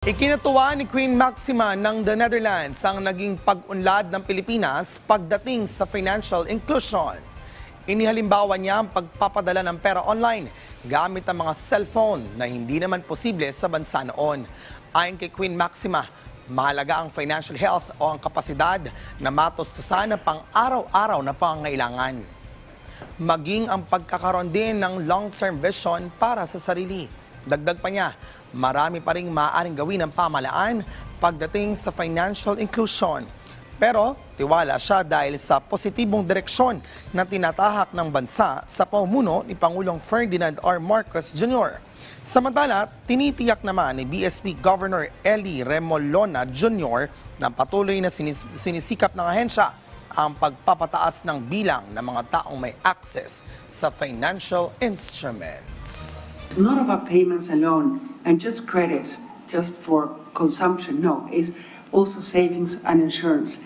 Ikinatuwa ni Queen Maxima ng the Netherlands ang naging pag-unlad ng Pilipinas pagdating sa financial inclusion. Inihalimbawa niya ang pagpapadala ng pera online gamit ang mga cellphone na hindi naman posible sa bansa noon. Ayon kay Queen Maxima, mahalaga ang financial health o ang kapasidad na matustusan ang pang-araw-araw na pangangailangan maging ang pagkakaroon din ng long-term vision para sa sarili. Dagdag pa niya, marami pa rin maaaring gawin ng pamalaan pagdating sa financial inclusion. Pero tiwala siya dahil sa positibong direksyon na tinatahak ng bansa sa pamumuno ni Pangulong Ferdinand R. Marcos Jr. Samantala, tinitiyak naman ni BSP Governor Eli Remolona Jr. na patuloy na sinis- sinisikap ng ahensya ang pagpapataas ng bilang ng mga taong may access sa financial instruments. It's not about payments alone and just credit, just for consumption. No, it's also savings and insurance.